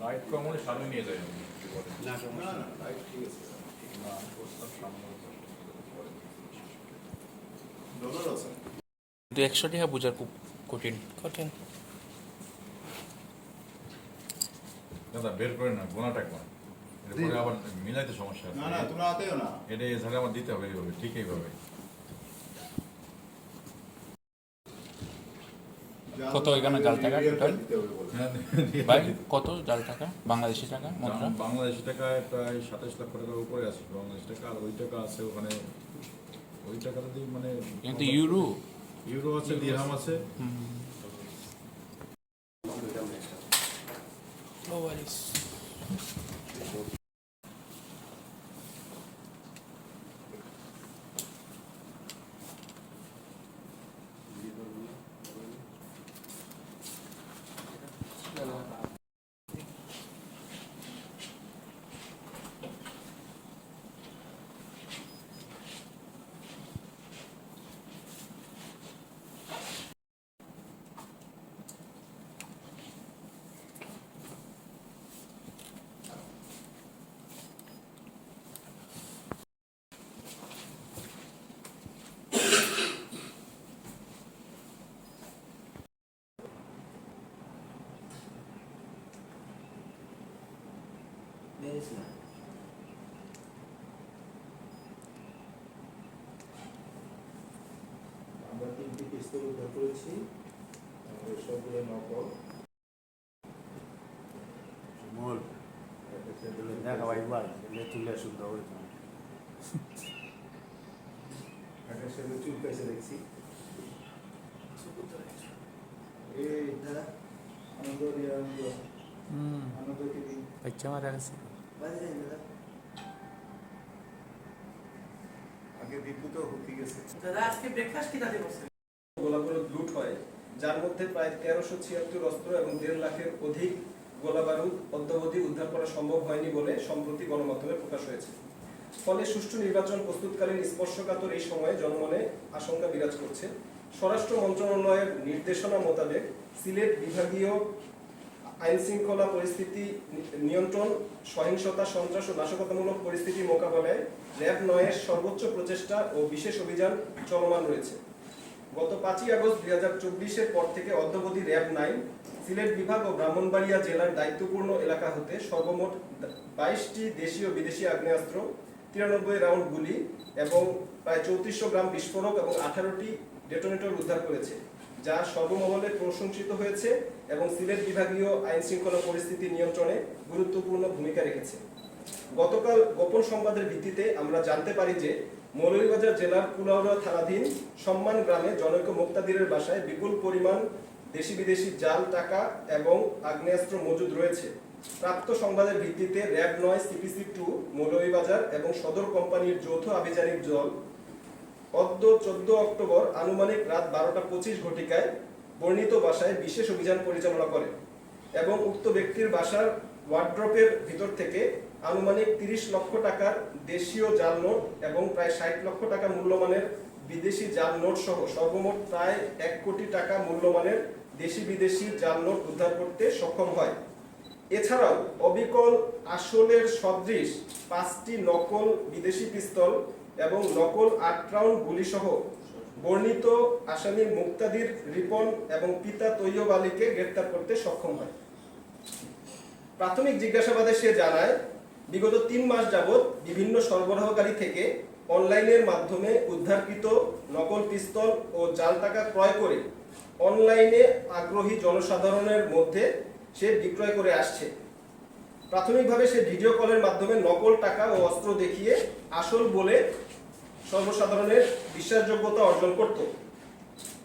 Light কমনে সামনে নিয়ে যাই আমি। বিপদে। না, প্রস্তাব সামনে। কিন্তু একশো টাকা বোঝার খুব কঠিন। কঠিন। দাদা বের করে না গোনাটা একবার আবার মিলাইতে সমস্যা না না তোমরা আতেও না। এটা এই আমার দিতে হবে এইভাবে ঠিক এইভাবে। কত এখানে জাল টাকা টোটাল। হ্যাঁ, ভাই কত জাল টাকা? বাংলাদেশি টাকা মুদ্রা? বাংলাদেশি টাকায় প্রায় সাতাশ লক্ষ টাকার উপরে আছে। বাংলাদেশি টাকা আর ওই টাকা আছে ওখানে। ওই টাকা যদি মানে কিন্তু ইউরো ইউরো আছে দিরহাম আছে। আমরা তিনটি পিস্তল উদ্ধার করেছি। আমাদের সবগুলো নকল। মূল। দেখা ভাই ভাই শুদ্ধ হইতো একটা সাথে চুল কাছে দেখছি। আনন্দ আনন্দ হুম। আনন্দ কি দিন বাচ্চা মারা গেছে। আগে দীপু তো হুকি গেছে। দাদা আজকে ব্রেকফাস্ট কি দাদি বসে? গোলাগুলো লুট হয় যার মধ্যে প্রায় তেরোশো ছিয়াত্তর অস্ত্র এবং দেড় লাখের অধিক গোলা অদ্যাবধি উদ্ধার করা সম্ভব হয়নি বলে সম্প্রতি গণমাধ্যমে প্রকাশ হয়েছে। ফলে সুষ্ঠু নির্বাচন প্রস্তুতকালীন স্পর্শকাতর এই সময়ে জনমনে আশঙ্কা বিরাজ করছে। স্বরাষ্ট্র মন্ত্রণালয়ের নির্দেশনা মোতাবেক সিলেট বিভাগীয় আইন শৃঙ্খলা পরিস্থিতি নিয়ন্ত্রণ, সহিংসতা, সন্ত্রাস ও নাশকতামূলক পরিস্থিতি মোকাবেলায় র্যাব নয়ের সর্বোচ্চ প্রচেষ্টা ও বিশেষ অভিযান চলমান রয়েছে। গত পাঁচই আগস্ট দুই হাজার চব্বিশের পর থেকে অদ্যবধি র্যাব নাইন, সিলেট বিভাগ ও ব্রাহ্মণবাড়িয়া জেলার দায়িত্বপূর্ণ এলাকা হতে সর্বমোট বাইশটি দেশীয় বিদেশি আগ্নেয়াস্ত্র, তিরানব্বই রাউন্ড গুলি এবং প্রায় চৌত্রিশশো গ্রাম বিস্ফোরক এবং আঠারোটি ডেটোনেটর উদ্ধার করেছে। যা সর্বমহলে প্রশংসিত হয়েছে এবং সিলেট বিভাগীয় আইন শৃঙ্খলা পরিস্থিতি নিয়ন্ত্রণে গুরুত্বপূর্ণ ভূমিকা রেখেছে। গতকাল গোপন সংবাদের ভিত্তিতে আমরা জানতে পারি যে মৌলভীবাজার জেলার কুলাউড়া থানাধীন সম্মান গ্রামে জনৈক মুক্তাদিরের বাসায় বিপুল পরিমাণ দেশি বিদেশি জাল, টাকা এবং আগ্নেয়াস্ত্র মজুদ রয়েছে। প্রাপ্ত সংবাদের ভিত্তিতে র্যাব নয়, সিপিসি টু, মৌলভীবাজার এবং সদর কোম্পানির যৌথ আভিযানিক দল অদ্য চোদ্দ অক্টোবর আনুমানিক রাত বারোটা পঁচিশ ঘটিকায় বর্ণিত বাসায় বিশেষ অভিযান পরিচালনা করে এবং উক্ত ব্যক্তির বাসার ওয়ার্ড্রপের ভিতর থেকে আনুমানিক তিরিশ লক্ষ টাকার দেশীয় জাল নোট এবং প্রায় ষাট লক্ষ টাকা মূল্যমানের বিদেশি জাল নোট সহ সর্বমোট প্রায় এক কোটি টাকা মূল্যমানের দেশি বিদেশি জাল নোট উদ্ধার করতে সক্ষম হয়। এছাড়াও অবিকল আসলের সদৃশ পাঁচটি নকল বিদেশি পিস্তল এবং নকল আট রাউন্ড গুলিসহ বর্ণিত আসামি মুক্তাদির, রিপন এবং পিতা তৈয়ব আলীকে গ্রেপ্তার করতে সক্ষম হয়। প্রাথমিক জিজ্ঞাসাবাদে সে জানায়, বিগত তিন মাস যাবৎ বিভিন্ন সরবরাহকারী থেকে অনলাইনের মাধ্যমে উদ্ধারকৃত নকল পিস্তল ও জাল টাকা ক্রয় করে অনলাইনে আগ্রহী জনসাধারণের মধ্যে সে বিক্রয় করে আসছে। প্রাথমিকভাবে সে ভিডিও কলের মাধ্যমে নকল টাকা ও অস্ত্র দেখিয়ে আসল বলে সর্বসাধারণের বিশ্বাসযোগ্যতা অর্জন করত।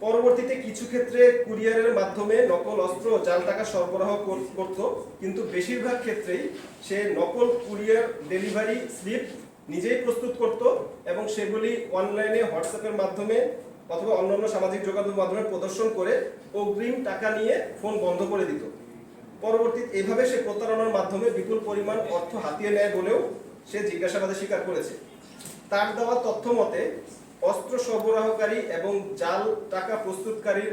পরবর্তীতে কিছু ক্ষেত্রে কুরিয়ারের মাধ্যমে নকল অস্ত্র ও জাল টাকা সরবরাহ কর- করত, কিন্তু বেশিরভাগ ক্ষেত্রেই সে নকল কুরিয়ার ডেলিভারি স্লিপ নিজেই প্রস্তুত করত এবং সেগুলি অনলাইনে হোয়াটসঅ্যাপের মাধ্যমে অথবা অন্যান্য সামাজিক যোগাযোগ মাধ্যমে প্রদর্শন করে অগ্রিম টাকা নিয়ে ফোন বন্ধ করে দিত। পরবর্তী, এভাবে সে প্রতারণার মাধ্যমে বিপুল পরিমাণ অর্থ হাতিয়ে নেয় বলেও সে জিজ্ঞাসাবাদে স্বীকার করেছে। তার দেওয়া তথ্য মতে, অস্ত্র সরবরাহকারী এবং জাল টাকা প্রস্তুতকারীর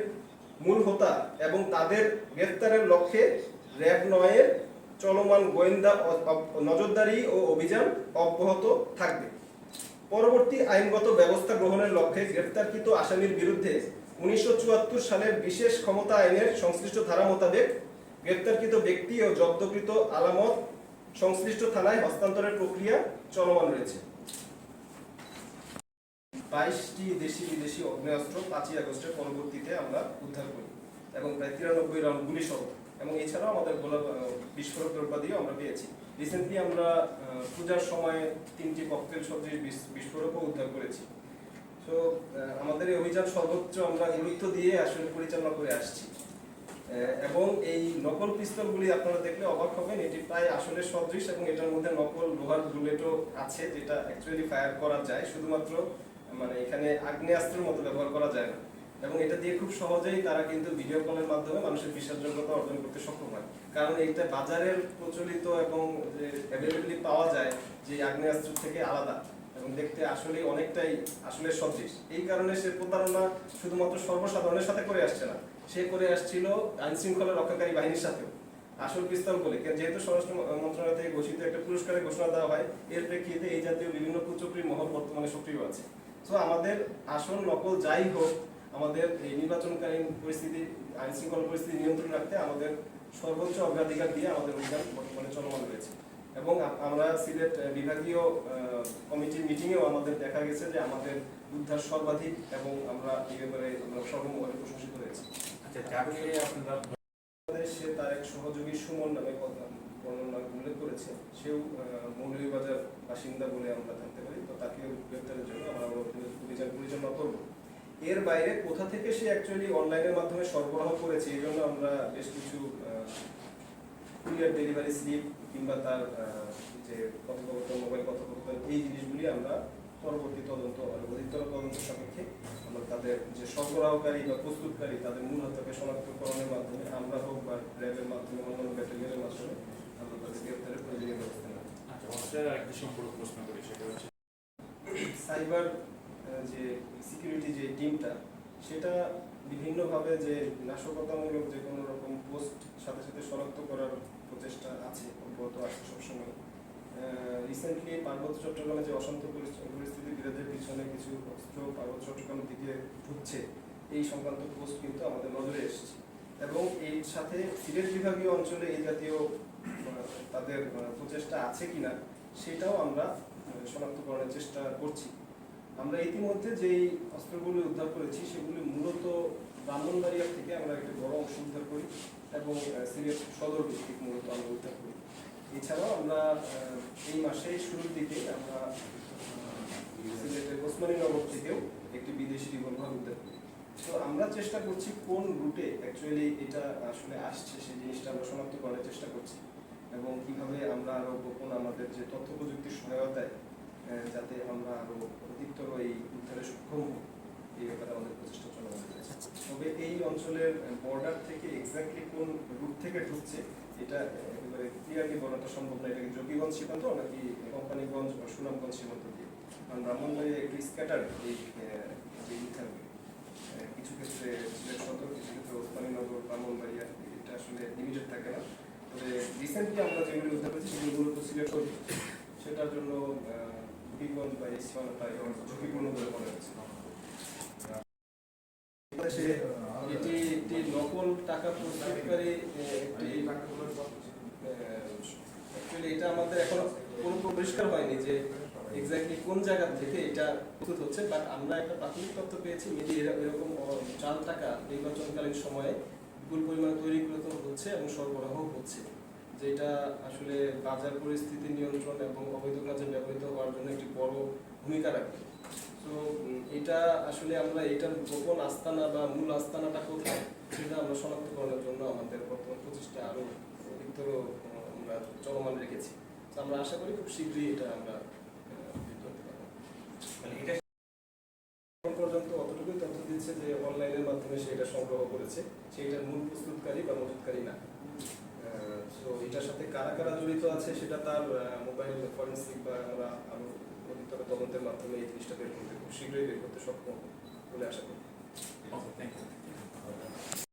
মূল হোতা এবং তাদের গ্রেফতারের লক্ষ্যে র্যাব নয়ের চলমান গোয়েন্দা নজরদারি ও অভিযান অব্যাহত থাকবে। পরবর্তী আইনগত ব্যবস্থা গ্রহণের লক্ষ্যে গ্রেফতারকৃত আসামির বিরুদ্ধে উনিশশো চুয়াত্তর সালের বিশেষ ক্ষমতা আইনের সংশ্লিষ্ট ধারা মোতাবেক গ্রেফতারকৃত ব্যক্তি ও জব্দকৃত আলামত সংশ্লিষ্ট থানায় হস্তান্তরের প্রক্রিয়া চলমান রয়েছে। বাইশটি দেশি বিদেশি অগ্নেয়াস্ত্র পাঁচই আগস্টের পরবর্তীতে আমরা উদ্ধার করি এবং প্রায় তিরানব্বই রাউন্ড গুলি সহ এবং এছাড়াও আমাদের গোলা বিস্ফোরক দ্রব্যাদিও আমরা পেয়েছি। রিসেন্টলি আমরা পূজার সময় তিনটি ককটেল সদৃশ বিস্ফোরকও উদ্ধার করেছি। তো আমাদের এই অভিযান সর্বোচ্চ আমরা গুরুত্ব দিয়ে আসলে পরিচালনা করে আসছি। এবং এই নকল পিস্তলগুলি আপনারা দেখলে অবাক হবেন, এটি প্রায় আসলে সদৃশ এবং এটার মধ্যে নকল লোহার বুলেটও আছে, যেটা অ্যাকচুয়ালি ফায়ার করা যায়। শুধুমাত্র মানে এখানে আগ্নেয়াস্ত্রের মতো ব্যবহার করা যায় না। এবং এটা দিয়ে খুব সহজেই তারা কিন্তু ভিডিও কলের মাধ্যমে মানুষের বিশ্বাসযোগ্যতা অর্জন করতে সক্ষম হয়। কারণ এইটা বাজারের প্রচলিত এবং পাওয়া যায় যে আগ্নেয়াস্ত্র থেকে আলাদা এবং দেখতে আসলে অনেকটাই আসলে সদৃশ। এই কারণে সে প্রতারণা শুধুমাত্র সর্বসাধারণের সাথে করে আসছে না, সে করে আসছিল আইন শৃঙ্খলা রক্ষাকারী বাহিনীর সাথেও। আসল পিস্তল বলে যেহেতু স্বরাষ্ট্র মন্ত্রণালয় থেকে ঘোষিত একটা পুরস্কারের ঘোষণা দেওয়া হয়, এর প্রেক্ষিতে এই জাতীয় বিভিন্ন কুচক্রী মহল বর্তমানে সক্রিয় আছে। তো আমাদের আসল নকল যাই হোক আমাদের এই নির্বাচনকালীন পরিস্থিতি আইন শৃঙ্খলা পরিস্থিতি নিয়ন্ত্রণ রাখতে আমাদের সর্বোচ্চ অগ্রাধিকার দিয়ে আমাদের অভিযান বর্তমানে চলমান রয়েছে। এবং আমরা সিলেট বিভাগীয় কমিটির মিটিংয়েও আমাদের দেখা গেছে যে আমাদের উদ্ধার সর্বাধিক এবং আমরা এই ব্যাপারে আমরা প্রশংসিত হয়েছি। আচ্ছা আপনারা সে তার এক সহযোগী সুমন নামে কথা বর্ণনা উল্লেখ করেছে, সেও মৌলভীবাজার বাসিন্দা বলে আমরা জানতে পারি। তো তাকে গ্রেপ্তারের জন্য আমরা অভিযান পরিচালনা করব। এর বাইরে কোথা থেকে সে অ্যাকচুয়ালি অনলাইনের মাধ্যমে সরবরাহ করেছে, এই জন্য আমরা বেশ কিছু কুরিয়ার ডেলিভারি স্লিপ কিংবা তার যে কথোপকথন মোবাইল কথোপকথন, এই জিনিসগুলি আমরা পরবর্তী তদন্ত অধিকতর তদন্ত সাপেক্ষে আমরা তাদের যে সরবরাহকারী বা প্রস্তুতকারী তাদের মূল হত্যাকে শনাক্তকরণের মাধ্যমে আমরা হোক বা র্যাবের মাধ্যমে অন্যান্য ব্যাটালিয়নের মাধ্যমে আমরা তাদের গ্রেপ্তারের প্রয়োজনীয় ব্যবস্থা নেব আচ্ছা অস্ট্রেলিয়ার সম্পর্ক প্রশ্ন করি, সেটা হচ্ছে সাইবার যে সিকিউরিটি যে টিমটা সেটা বিভিন্নভাবে যে নাশকতামূলক যে কোনো রকম পোস্ট সাথে সাথে শনাক্ত করার প্রচেষ্টা আছে, অব্যাহত আছে সবসময়। রিসেন্টলি পার্বত্য চট্টগ্রামে যে অশান্ত পরিস্থিতি, বিরোধের পিছনে কিছু অস্ত্র পার্বত্য চট্টগ্রামের দিকে ঢুকছে, এই সংক্রান্ত পোস্ট কিন্তু আমাদের নজরে এসেছে। এবং এর সাথে সিলেট বিভাগীয় অঞ্চলে এই জাতীয় তাদের প্রচেষ্টা আছে কিনা সেটাও আমরা শনাক্তকরণের চেষ্টা করছি। আমরা ইতিমধ্যে যেই অস্ত্রগুলি উদ্ধার করেছি, সেগুলি মূলত ব্রাহ্মণবাড়িয়া থেকে আমরা একটা বড় অংশ উদ্ধার করি এবং সিলেট সদর ভিত্তিক মূলত আমরা উদ্ধার করি। এছাড়াও আমরা এই মাসে শুরুর দিকে আমরা সিলেটের ওসমানীনগর থেকেও একটি বিদেশি রিভলভার উদ্ধার করি। তো আমরা চেষ্টা করছি কোন রুটে অ্যাকচুয়ালি এটা আসলে আসছে, সেই জিনিসটা আমরা শনাক্ত করার চেষ্টা করছি। এবং কীভাবে আমরা আরও গোপন আমাদের যে তথ্য প্রযুক্তির সহায়তায় যাতে আমরা আরও অধিকতর এই উদ্ধারে সক্ষম হই, এই ব্যাপারে আমাদের প্রচেষ্টা চলমান রয়েছে। তবে এই অঞ্চলের বর্ডার থেকে এক্স্যাক্টলি কোন রুট থেকে ঢুকছে, এটা একেবারে ক্লিয়ারলি বলাটা সম্ভব না। এটা কি যোগীগঞ্জ সীমান্ত নাকি কোম্পানিগঞ্জ বা সুনামগঞ্জ সীমান্ত দিয়ে? কারণ ব্রাহ্মণবাড়িয়া একটু স্ক্যাটার এই যে ই থাকবে আহ, কিছু ক্ষেত্রে সিলেট সদর কিছু ক্ষেত্রে ওসমানীনগর ব্রাহ্মণবাড়িয়া এটা আসলে লিমিটেড থাকে না তবে রিসেন্টলি আমরা যেগুলি উদ্ধার করেছি সেগুলো মূলত সিলেট সদর সেটার জন্য বা ঝুঁকিপূর্ণ বলে মনে হচ্ছে। এটি একটি নকল টাকা প্রস্তুতকারী একটি অ্যাকচুয়ালি এটা আমাদের এখনও পুরো পরিষ্কার হয়নি যে এক্স্যাক্টলি কোন জায়গা থেকে এটা প্রস্তুত হচ্ছে বাট আমরা একটা প্রাথমিক তথ্য পেয়েছি মেবি এরকম চাল টাকা নির্বাচনকালীন সময়ে বিপুল পরিমাণে তৈরিকৃত হচ্ছে এবং সরবরাহ হচ্ছে। যেটা আসলে বাজার পরিস্থিতি নিয়ন্ত্রণ এবং অবৈধ কাজে ব্যবহৃত হওয়ার জন্য একটি বড় ভূমিকা রাখে। তো এটা আসলে আমরা এটার গোপন আস্তানা বা মূল আস্তানাটা কোথায় সেটা আমরা শনাক্তকরণের জন্য আমাদের বর্তমান প্রচেষ্টা আরও অধিকতর আমরা চলমান রেখেছি। তো আমরা আশা করি খুব শীঘ্রই এটা আমরা এখন পর্যন্ত অতটুকুই তথ্য দিচ্ছে যে অনলাইনের মাধ্যমে সে এটা সংগ্রহ করেছে। সেইটার মূল প্রস্তুতকারী বা মজুতকারী না। কারা কারা জড়িত আছে সেটা তার মোবাইল ফরেন্সিক বা আমরা আরও অধিকতর তদন্তের মাধ্যমে এই জিনিসটা বের করতে খুব শীঘ্রই বের করতে সক্ষম বলে আশা করি। ভিতরে